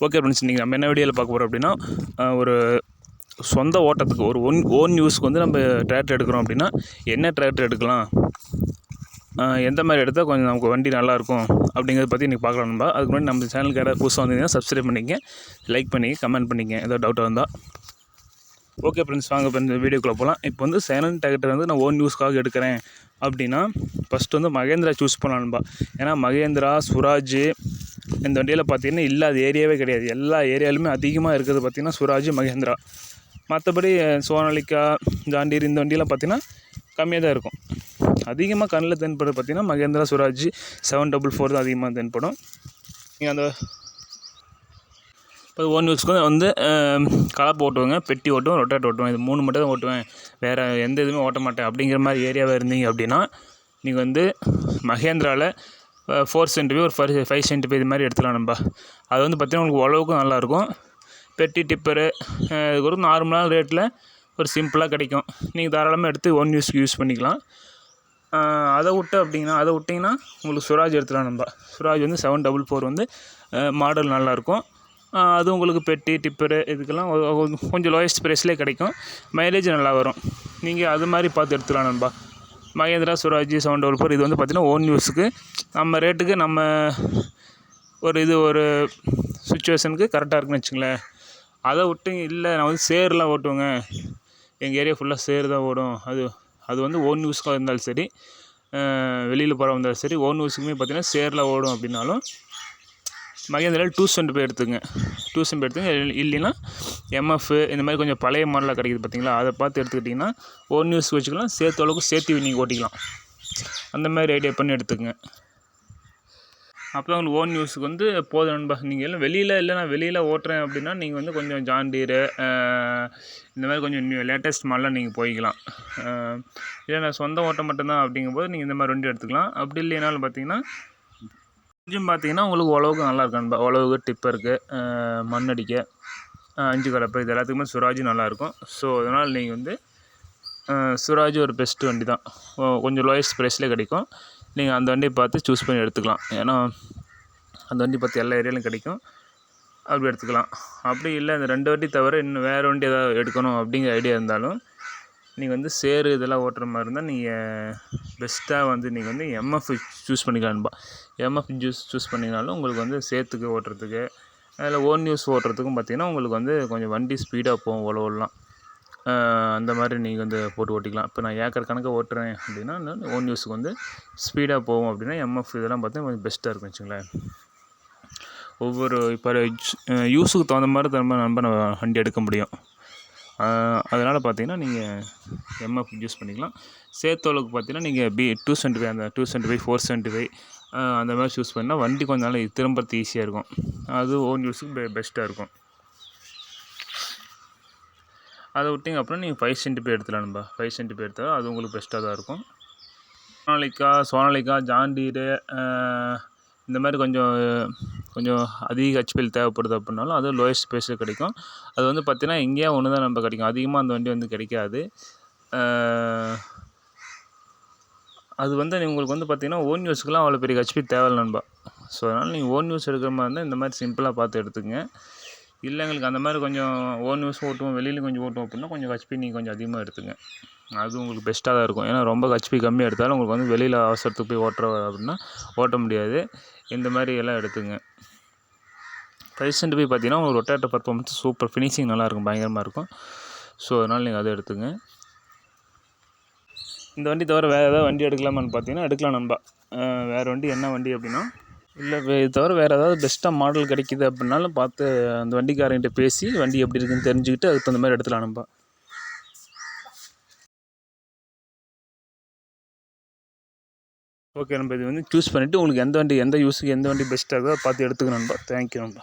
Okay friends நீங்கள் நம்ம என்ன வீடியோவில் பார்க்க போகிறோம் அப்படின்னா ஒரு சொந்த ஓட்டத்துக்கு ஒரு ஒன் ஓன் யூஸ்க்கு வந்து நம்ம டிராக்டர் எடுக்கிறோம் அப்படின்னா என்ன டிராக்டர் எடுக்கலாம்? எந்த மாதிரி எடுத்தால் கொஞ்சம் நமக்கு வண்டி நல்லாயிருக்கும் அப்படிங்கிறத பற்றி இன்றைக்கி பார்க்கலாம் அதுக்கு முன்னாடி நம்ம சேனலுக்கு யாராவது புதுசாக வந்தீங்கன்னா சப்ஸ்கிரைப் பண்ணிக்க லைக் பண்ணி கமெண்ட் பண்ணிக்க ஏதாவது டவுட்டாக இருந்தால் ஓகே ஃப்ரெண்ட்ஸ் வாங்க இப்போ இந்த வீடியோக்குள்ளே போகலாம் இப்போ வந்து சேனல் டிராக்டர் வந்து நான் ஓன் யூஸ்க்காக எடுக்கிறேன். அப்படின்னா ஃபஸ்ட்டு வந்து மகேந்திரா சூஸ் பண்ணலாம்பா ஏன்னா மகேந்திரா சுராஜ் இந்த வண்டியில் பார்த்தீங்கன்னா இல்லாத ஏரியாவே கிடையாது. எல்லா ஏரியாலுமே அதிகமாக இருக்கிறது பார்த்தீங்கன்னா சுராஜ் மகேந்திரா. மற்றபடி சோனாலிக்கா ஜாண்டீர் இந்த வண்டியெல்லாம் பார்த்தீங்கன்னா கம்மியாக தான் இருக்கும். அதிகமாக கண்ணில் தென்படுறது பார்த்தீங்கன்னா Mahindra Swaraj seven double four தான் அதிகமாக தென்படும். நீங்கள் அந்த இப்போ ஓன் வீக்ஸ்க்கு வந்து கலப்பு ஓட்டுவேங்க பெட்டி ஓட்டுவேன் ரொட்டேட் ஓட்டுவேன். இது மூணு மட்டும் தான் ஓட்டுவேன். வேறு எந்த இதுவுமே ஓட்ட மாட்டேன். அப்படிங்கிற மாதிரி ஏரியாவாக இருந்தீங்க அப்படின்னா நீங்கள் வந்து மகேந்திராவில் ஃபோர் சென்டிபை ஒரு ஃபைவ் ஃபைவ் சென்டிபை இது மாதிரி எடுத்துக்கலாம் நம்ம அது வந்து பார்த்திங்கன்னா உங்களுக்கு உழவுக்கும் நல்லாயிருக்கும். பெட்டி டிப்பரு இது ஒரு நார்மலான ரேட்டில் ஒரு சிம்பிளாக கிடைக்கும். நீங்கள் தாராளமாக எடுத்து ஒன் யூஸ்க்கு யூஸ் பண்ணிக்கலாம். அதை விட்டு அப்படிங்கன்னா அதை விட்டிங்கன்னா உங்களுக்கு சுராஜ் எடுத்துலாம் நம்ம சுராஜ் வந்து செவன் டபுள் ஃபோர் வந்து மாடல் நல்லாயிருக்கும். அது உங்களுக்கு பெட்டி டிப்பரு இதுக்கெல்லாம் கொஞ்சம் லோயஸ்ட் ப்ரைஸ்லேயே கிடைக்கும். மைலேஜ் நல்லா வரும். நீங்கள் அது மாதிரி பார்த்து எடுத்துக்கலாம் நண்பா. மகேந்திரா சுராஜி செவன் டபுள் ஃபோர் இது வந்து பார்த்திங்கன்னா ஓன் யூஸுக்கு நம்ம ரேட்டுக்கு நம்ம ஒரு இது ஒரு சுச்சுவேஷனுக்கு கரெக்டாக இருக்குன்னு வச்சுங்களேன். அதை விட்டு இல்லை நான் வந்து சேர்லாம் ஓட்டுவேங்க. எங்கள் ஏரியா ஃபுல்லாக சேர் தான் ஓடும். அது அது வந்து ஓன் யூஸ்க்காக இருந்தாலும் சரி வெளியில் போகிற இருந்தாலும் சரி ஓன் யூஸுக்குமே பார்த்தீங்கன்னா சேரில் ஓடும் அப்படின்னாலும் மகேந்திராவில் டூ போய் எடுத்துங்க. டூ போய் எடுத்துங்க. இல்லைன்னா எம்எஃப் இந்த மாதிரி கொஞ்சம் பழைய மாடலாக கிடைக்குது பார்த்தீங்களா அதை பார்த்து எடுத்துக்கிட்டிங்கன்னா ஓன் நியூஸ் வச்சுக்கலாம் சேர்த்து அளவுக்கு சேர்த்து நீங்கள் ஓட்டிக்கலாம். அந்த மாதிரி ஐடியா பண்ணி எடுத்துக்கங்க. அப்போ உங்களுக்கு ஓன் நியூஸுக்கு வந்து போதும் நண்பா. நீங்கள் எல்லாம் வெளியில் இல்லை நான் வெளியில் ஓட்டுறேன் அப்படின்னா நீங்கள் வந்து கொஞ்சம் ஜாண்டீரு இந்த மாதிரி கொஞ்சம் நியூ லேட்டஸ்ட் மாடலாம் நீங்கள் போய்க்கலாம். இல்லை நான் சொந்த ஓட்டம் மட்டும்தான் அப்படிங்கும்போது நீங்கள் இந்த மாதிரி வண்டி எடுத்துக்கலாம். அப்படி இல்லைனாலும் பார்த்தீங்கன்னா கொஞ்சம் பார்த்தீங்கன்னா உங்களுக்கு உழவுக்கு நல்லா இருக்கும் நண்பா. உழவுக்கு டிப்பருக்கு மண் அடிக்க அஞ்சு கலப்பை இது எல்லாத்துக்குமே சுராஜ் நல்லாயிருக்கும் ஸோ அதனால் நீங்கள் வந்து சுராஜ் ஒரு பெஸ்ட் வண்டி தான். கொஞ்சம் லோயஸ்ட் ப்ரைஸ்லேயே கிடைக்கும். நீங்கள் அந்த வண்டியை பார்த்து சூஸ் பண்ணி எடுத்துக்கலாம். ஏன்னா அந்த வண்டி பார்த்து எல்லா ஏரியாலையும் கிடைக்கும். அப்படி எடுத்துக்கலாம். அப்படி இல்லை இந்த ரெண்டு வண்டி தவிர இன்னும் வேறு வண்டி ஏதாவது எடுக்கணும் அப்படிங்கிற ஐடியா இருந்தாலும் நீங்கள் வந்து சேரு இதெல்லாம் ஓட்டுற மாதிரி இருந்தால் நீங்கள் பெஸ்ட்டாக வந்து நீங்கள் வந்து எம்எஃப் சூஸ் பண்ணிக்கலாம்பா எம்எஃப் ஜூஸ் சூஸ் பண்ணிங்கனாலும் உங்களுக்கு வந்து சேர்த்துக்கு ஓட்டுறதுக்கு அதில் ஓன் நியூஸ் ஓட்டுறதுக்கும் பார்த்தீங்கன்னா உங்களுக்கு வந்து கொஞ்சம் வண்டி ஸ்பீடாக போகும் உழவுலாம் அந்த மாதிரி நீங்கள் வந்து போட்டு ஓட்டிக்கலாம். இப்போ நான் ஏக்கர் கணக்காக ஓட்டுறேன் அப்படின்னா ஓன் நியூஸுக்கு வந்து ஸ்பீடாக போகும் அப்படின்னா எம்எஃப் இதெல்லாம் பார்த்தீங்கன்னா கொஞ்சம் பெஸ்ட்டாக இருக்கும் வச்சுங்களேன். ஒவ்வொரு இப்போ யூஸுக்கு தகுந்த மாதிரி தகுந்த நம்ம நம்ம வண்டி எடுக்க முடியும். அதனால் பார்த்தீங்கன்னா நீங்கள் எம்எஃப் யூஸ் பண்ணிக்கலாம். சேத்தோலுக்கு பார்த்தீங்கன்னா நீங்கள் பி டூ சென்ட் ஃபைவ் அந்த two cent five four cent five அந்த மாதிரி சூஸ் பண்ணால் வண்டி கொஞ்சம் நாள் திரும்பறது ஈஸியாக இருக்கும். அது ஓன் யூஸுக்கு பெ பெஸ்ட்டாக இருக்கும். அதை விட்டிங்க அப்புறம் நீங்கள் ஃபைவ் சென்ட் பே எடுத்துலாம்ப்பா ஃபைவ் சென்ட் போய் எடுத்தால் அது உங்களுக்கு பெஸ்ட்டாக தான் இருக்கும். சோனாலிக்கா சோனாலிக்கா ஜாண்டீரு இந்த மாதிரி கொஞ்சம் கொஞ்சம் அதிக ஹெச்பியில் தேவைப்படுது அப்படின்னாலும் அது லோயஸ்ட் ஸ்பேஸில் கிடைக்கும். அது வந்து பார்த்தீங்கன்னா எங்கேயா ஒன்று தான் நம்ம கிடைக்கும். அதிகமாக அந்த வண்டி வந்து கிடைக்காது. அது வந்து உங்களுக்கு வந்து பார்த்தீங்கன்னா ஓன் யூஸ்க்குலாம் அவ்வளோ பெரிய ஹெச்பி தேவையில்ல நண்பா. ஸோ அதனால் நீங்கள் ஓன் யூஸ் எடுக்கிற மாதிரி இருந்தால் இந்த மாதிரி சிம்பிளாக பார்த்து எடுத்துக்கங்க இல்லை எங்களுக்கு அந்த மாதிரி கொஞ்சம் ஓன் யூஸ் ஓட்டுவோம் வெளியில் கொஞ்சம் ஓட்டுவோம் அப்படின்னா கொஞ்சம் ஹெச்பி நீங்கள் கொஞ்சம் அதிகமாக எடுத்துங்க. அது உங்களுக்கு பெஸ்ட்டாக தான் இருக்கும். ஏன்னா ரொம்ப ஹெச்பி கம்மியாக எடுத்தாலும் உங்களுக்கு வந்து வெளியில் அவசரத்துக்கு போய் ஓட்டுற அப்படின்னா ஓட்ட முடியாது. இந்த மாதிரி எல்லாம் எடுத்துங்க. ப்ரைசன்ட் போய் பார்த்தீங்கன்னா உங்களுக்கு ரொட்டேட்டர் பர்ஃபார்மன்ஸ் சூப்பர் ஃபினிஷிங் நல்லாயிருக்கும் பயங்கரமாக இருக்கும். ஸோ அதனால் நீங்கள் அதை எடுத்துங்க. இந்த வண்டி தவிர வேறு ஏதாவது வண்டி எடுக்கலாமான்னு பார்த்தீங்கன்னா எடுக்கலாம் நம்ப வேறு வண்டி என்ன வண்டி அப்படின்னா? இல்லை இது தவிர வேறு ஏதாவது பெஸ்ட்டாக மாடல் கிடைக்குது அப்படின்னாலும் பார்த்து அந்த வண்டிக்காரங்கிட்ட பேசி வண்டி எப்படி இருக்குன்னு தெரிஞ்சுக்கிட்டு அதுக்கு தகுந்த மாதிரி எடுத்துலாம் நம்ப ஓகே நண்பா இது வந்து சூஸ் பண்ணிவிட்டு உங்களுக்கு எந்த வண்டி எந்த யூஸுக்கு எந்த வண்டி பெஸ்ட்டாக இருக்கோ அதை பார்த்து எடுத்துக்கணும் நண்பா. தேங்க்யூ நண்பா.